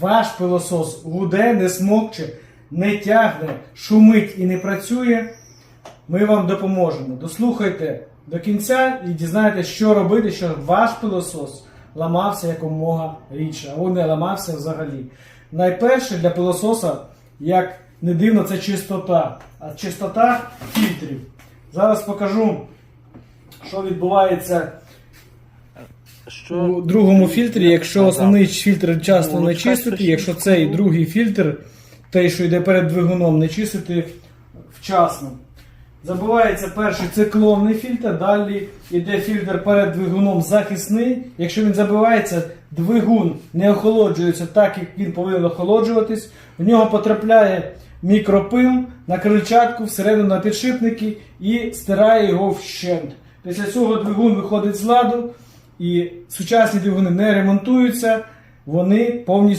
ваш пилосос гуде, не смокче, не тягне, шумить і не працює, ми вам допоможемо. Дослухайте до кінця і дізнаєтесь, що робити, щоб ваш пилосос ламався якомога рідше, або не ламався взагалі. Найперше для пилососа, як не дивно, це чистота. А чистота фільтрів. Зараз покажу, що відбувається Що у другому фільтрі, якщо основний фільтр часто Ну, не чистити, якщо цей другий фільтр, той, що йде перед двигуном, не чистити вчасно. Забувається перший циклонний фільтр, далі йде фільтр перед двигуном захисний. Якщо він забивається, двигун не охолоджується так, як він повинен охолоджуватись. В нього потрапляє мікропил на крильчатку, всередину на підшипники і стирає його вщент. Після цього двигун виходить з ладу, і сучасні двигуни не ремонтуються, вони повністю.